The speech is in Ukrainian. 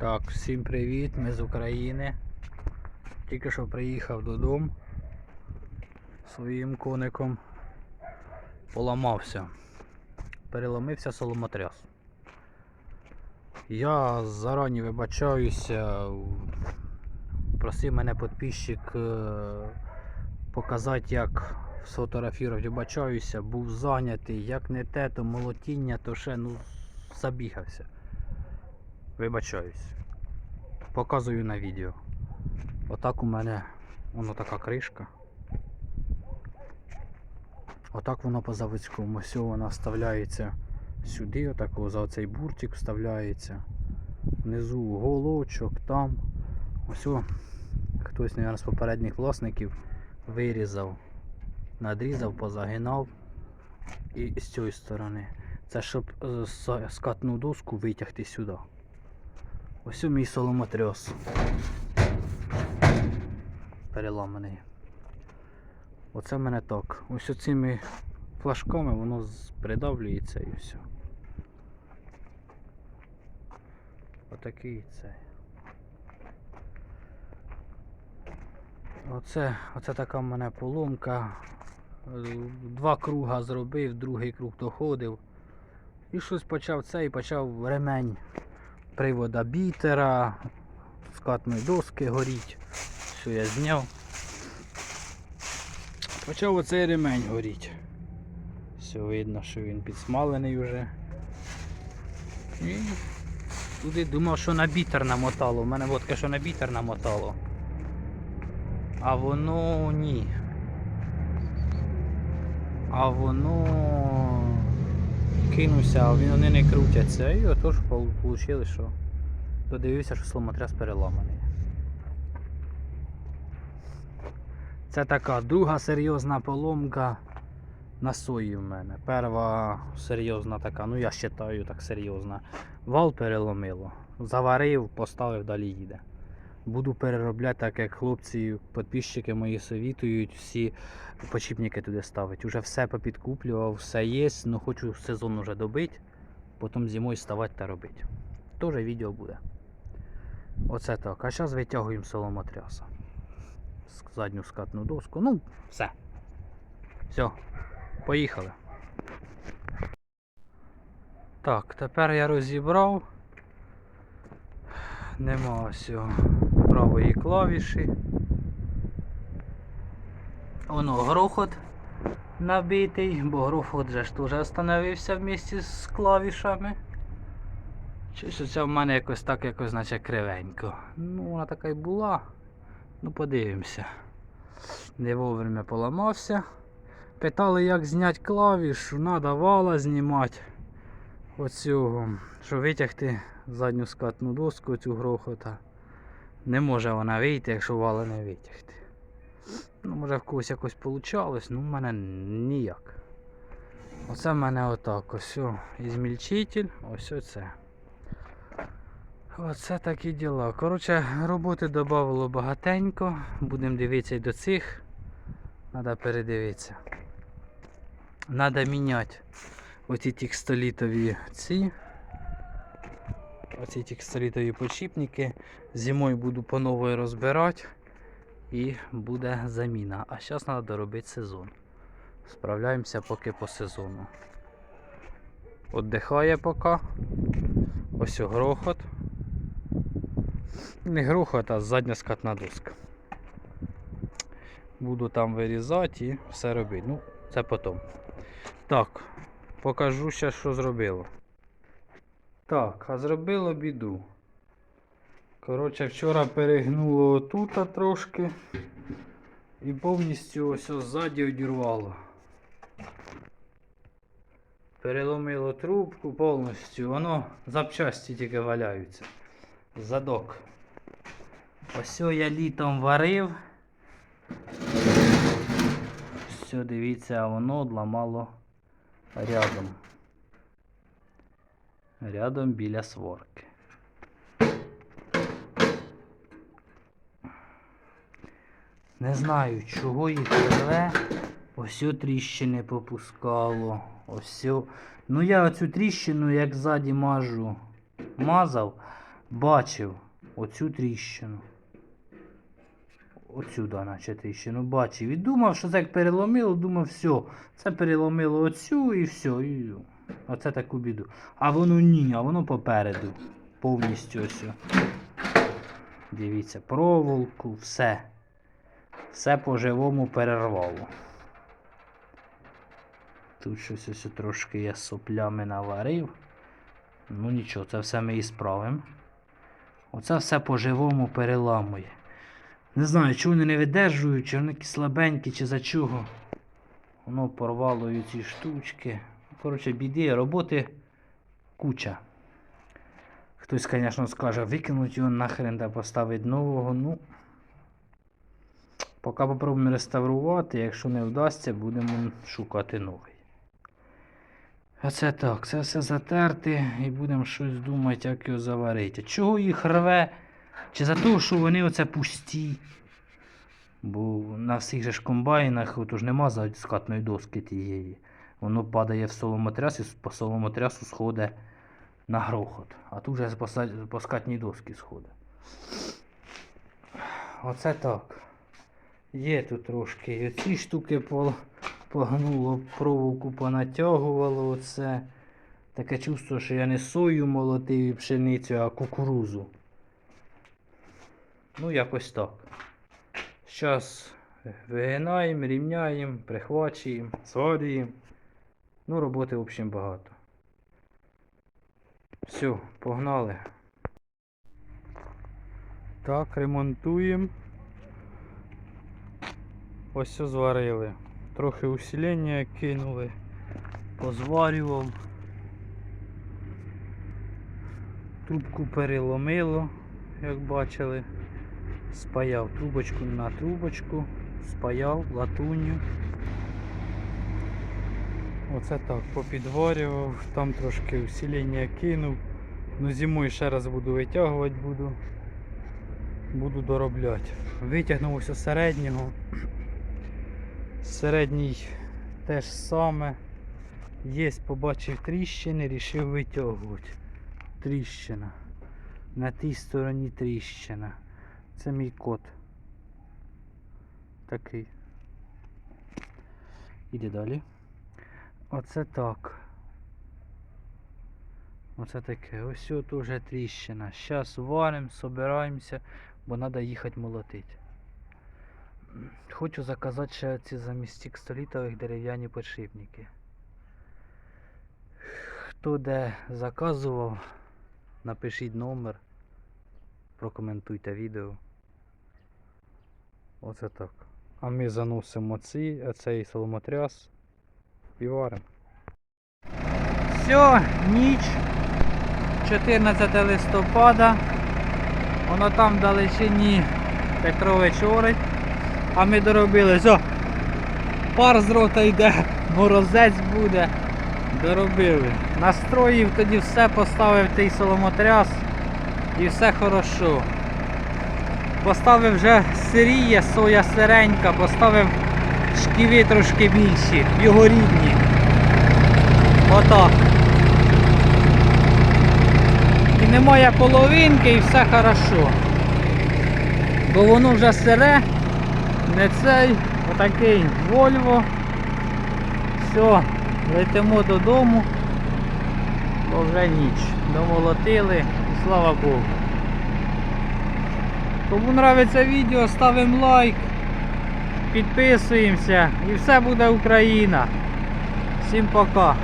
Так, всім привіт, ми з України. Тільки що приїхав додому своїм коником. Поламався. Переломився соломотряс. Я зарані вибачаюся. Просив мене підписчик е, показати, як сфотографувати. Вибачаюся, був зайнятий, як не те, то молотіння, то ще ну забігався. Вибачаюсь. Показую на відео. Отак у мене воно така кришка. Отак воно по заводському. Ось вона вставляється сюди, отако за оцей буртик вставляється. Внизу голочок, там. Ось хтось, мабуть, з попередніх власників вирізав, надрізав, позагинав і з цієї сторони. Це щоб скатну доску витягти сюди. Ось у мій соломотряс. Переламаний. Оце в мене так. Ось оцими флажками воно придавлюється і все. Отакий цей. Оце, оце така в мене поломка. Два круга зробив, другий круг доходив. І щось почав це і почав ремень привода бітера, скатної доски горіть. Все я зняв. Почав оцей ремень горіть. Все видно, що він підсмалений вже. І туди думав, що на бітер намотало. У мене водка, що на бітер намотало. А воно ні. А воно кинувся, а вони не крутяться. І отож вийшло, що додивився, що сломотряс переламаний. Це така друга серйозна поломка на сої в мене. Перша серйозна така, ну я вважаю так серйозна. Вал переломило. Заварив, поставив, далі їде. Буду переробляти, так як хлопці, підписчики мої совітують, всі почіпники туди ставити. Уже все попідкуплював, все є, але хочу сезон вже добити, потім зимою ставати та робити. Теж відео буде. Оце так. А зараз витягуємо соломотряса. Задню скатну доску. Ну, все. Все. Поїхали. Так, тепер я розібрав. Нема ось цього правої клавіші. Воно грохот набитий, бо грохот же ж теж остановився вместе з клавішами. Щось це в мене якось так якось наче кривенько. Ну, вона така й була. Ну подивимося. Не вовремя поламався. Питали, як зняти клавішу, треба вала знімати оцього, щоб витягти задню скатну доску цю грохота. Не може вона вийти, якщо вала не витягти. Ну, може в когось якось получалось, ну в мене ніяк. Оце в мене отак. Ось ізмільчитель, ось оце. Оце такі діла. Коротше, роботи додавало багатенько. Будемо дивитися до цих. Треба передивитися. Треба міняти оці текстолітові ці. Оці текстолітові почіпники. Зимою буду по нової розбирати і буде заміна. А зараз треба доробити сезон. Справляємося поки по сезону. Отдихає поки. Ось грохот. Не грохот, а задня скатна доска. Буду там вирізати і все робити. Ну, це потім. Так, покажу ще, що зробило. Так, а зробило біду. Коротше, вчора перегнуло отут трошки і повністю ось ззаді одірвало. Переломило трубку повністю, воно запчасті тільки валяються. Задок. Ось я літом варив. Все, дивіться, воно одламало рядом. Рядом біля сворки. Не знаю, чого їх рве. Ось тріщини попускало. Ось. Ну я оцю тріщину, як ззаді мажу, мазав, бачив оцю тріщину. Оцю, наче тріщину бачив. І думав, що це як переломило, думав, все, це переломило оцю і все. І оце таку біду. А воно ні, а воно попереду. Повністю ось. Дивіться, проволоку, все. Все по-живому перервало. Тут щось ось трошки я соплями наварив. Ну нічого, це все ми і справимо. Оце все по-живому переламує. Не знаю, чи вони не видержують, чи вони слабенькі, чи за чого. Воно порвало ці штучки. Коротше, біди, роботи куча. Хтось, звісно, скаже, викинуть його нахрен та поставити нового. Ну. Поки попробуємо реставрувати, якщо не вдасться, будемо шукати новий. Оце так, це все затерти і будемо щось думати, як його заварити. Чого їх рве? Чи за те, що вони оце пусті? Бо на всіх же ж комбайнах от уж нема скатної доски тієї. Воно падає в соломотряс і по соломотрясу сходить на грохот. А тут же по, скатній доски сходить. Оце так. Є тут трошки. І оці штуки погнуло, проволоку понатягувало. Оце. Таке чувство, що я не сою молотив і пшеницю, а кукурузу. Ну, якось так. Зараз вигинаємо, рівняємо, прихвачуємо, сварюємо. Ну, роботи, в общем, багато. Все, погнали. Так, ремонтуємо. Ось все зварили. Трохи усилення кинули. Позварював. Трубку переломило, як бачили. Спаяв трубочку на трубочку, спаяв латуню. Оце так, попідварював, там трошки усилення кинув. Ну зимою ще раз буду витягувати, буду, буду доробляти. Витягнув ось середнього. Середній теж саме. Є, побачив тріщини, рішив витягувати. Тріщина. На тій стороні тріщина. Це мій кот. Такий. Іде далі. Оце так. Оце таке. Ось тут уже тріщина. Зараз варимо, собираємося, бо треба їхати молотити. Хочу заказати ще ці замість столітових дерев'яні подшипники. Хто де заказував, напишіть номер, прокоментуйте відео. Оце так. А ми заносимо ці, цей соломотряс і. Все, ніч. 14 листопада. Воно там далечині Петрович орить. А ми доробили. Все. Пар з рота йде, морозець буде. Доробили. Настроїв, тоді все поставив той соломотряс і все хорошо. Поставив вже сиріє, соя сиренька, поставив шківи трошки більші, його рідні. Отак. І немає половинки і все хорошо. Бо воно вже сире, не цей, отакий Вольво. Все, летимо додому, бо вже ніч. Домолотили і слава Богу. Кому нравиться відео, ставимо лайк, підписуємося і все буде Україна. Всім пока.